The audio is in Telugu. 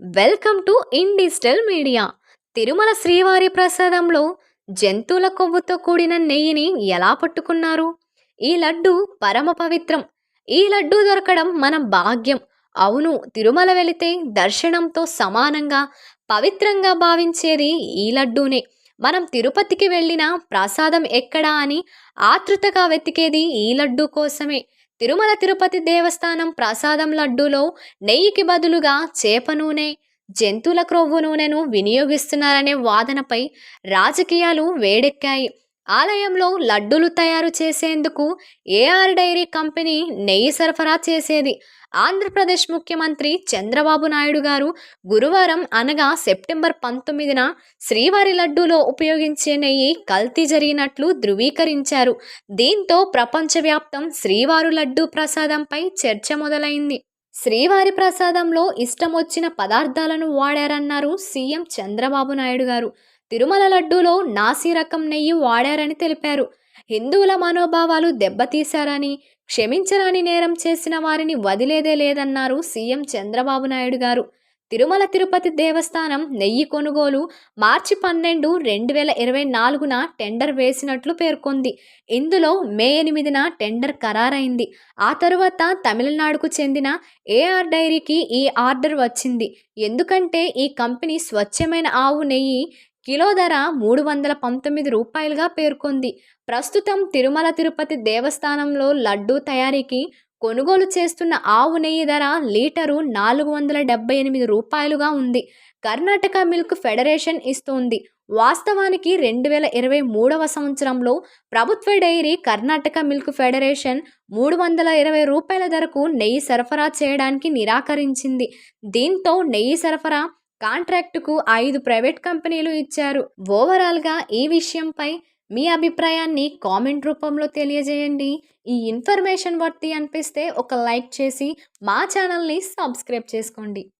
Welcome to in digital media. Tirumala శ్రీవారి ప్రసాదంలో జంతువుల కొవ్వుతో కూడిన నెయ్యిని ఎలా పట్టుకున్నారు? ఈ లడ్డు పరమ పవిత్రం. ఈ లడ్డు దొరకడం మన భాగ్యం. అవును తిరుమల వెళితే దర్శనంతో సమానంగా పవిత్రంగా భావించేది ఈ లడ్డూనే. మనం తిరుపతికి వెళ్ళిన ప్రసాదం ఎక్కడా అని ఆతృతగా వెతికేది ఈ లడ్డు కోసమే. తిరుమల తిరుపతి దేవస్థానం ప్రసాదం లడ్డూలో నెయ్యికి బదులుగా చేప నూనె జంతువుల క్రొవ్వు నూనెను వినియోగిస్తున్నారనే వాదనపై రాజకీయాలు వేడెక్కాయి. ఆలయంలో లడ్డూలు తయారు చేసేందుకు ఏఆర్ డైరీ కంపెనీ నెయ్యి సరఫరా చేసేది. ఆంధ్రప్రదేశ్ ముఖ్యమంత్రి చంద్రబాబు నాయుడు గారు గురువారం అనగా సెప్టెంబర్ పంతొమ్మిదిన శ్రీవారి లడ్డూలో ఉపయోగించే నెయ్యి కల్తీ జరిగినట్లు ధృవీకరించారు. దీంతో ప్రపంచవ్యాప్తం శ్రీవారు లడ్డూ ప్రసాదంపై చర్చ మొదలైంది. శ్రీవారి ప్రసాదంలో ఇష్టం వచ్చిన పదార్థాలను వాడారన్నారు సీఎం చంద్రబాబు నాయుడు గారు. తిరుమల లడ్డూలో నాసి రకం నెయ్యి వాడారని తెలిపారు. హిందువుల మనోభావాలు దెబ్బతీశారని క్షమించరాని నేరం చేసిన వారిని వదిలేదే లేదన్నారు సీఎం చంద్రబాబు నాయుడు గారు. తిరుమల తిరుపతి దేవస్థానం నెయ్యి కొనుగోలు మార్చి పన్నెండు రెండు వేల ఇరవై నాలుగున టెండర్ వేసినట్లు పేర్కొంది. ఇందులో మే ఎనిమిదిన టెండర్ ఖరారైంది. ఆ తరువాత తమిళనాడుకు చెందిన ఏఆర్ డైరీకి ఈ ఆర్డర్ వచ్చింది. ఎందుకంటే ఈ కంపెనీ స్వచ్ఛమైన ఆవు నెయ్యి కిలో ధర మూడు వందల పంతొమ్మిది రూపాయలుగా పేర్కొంది. ప్రస్తుతం తిరుమల తిరుపతి దేవస్థానంలో లడ్డూ తయారీకి కొనుగోలు చేస్తున్న ఆవు నెయ్యి ధర లీటరు నాలుగు వందల డెబ్బై ఎనిమిది రూపాయలుగా ఉంది. కర్ణాటక మిల్క్ ఫెడరేషన్ ఇస్తోంది. వాస్తవానికి రెండు వేల ఇరవై మూడవ సంవత్సరంలో ప్రభుత్వ డైరీ కర్ణాటక మిల్క్ ఫెడరేషన్ మూడు వందల ఇరవై రూపాయల ధరకు నెయ్యి సరఫరా చేయడానికి నిరాకరించింది. దీంతో నెయ్యి సరఫరా కాంట్రాక్టుకు ఐదు ప్రైవేట్ కంపెనీలు ఇచ్చారు. ఓవరాల్గా ఈ విషయంపై మీ అభిప్రాయాన్ని కామెంట్ రూపంలో తెలియజేయండి. ఈ ఇన్ఫర్మేషన్ వర్తి అనిపిస్తే ఒక లైక్ చేసి మా ఛానల్ని సబ్స్క్రైబ్ చేసుకోండి.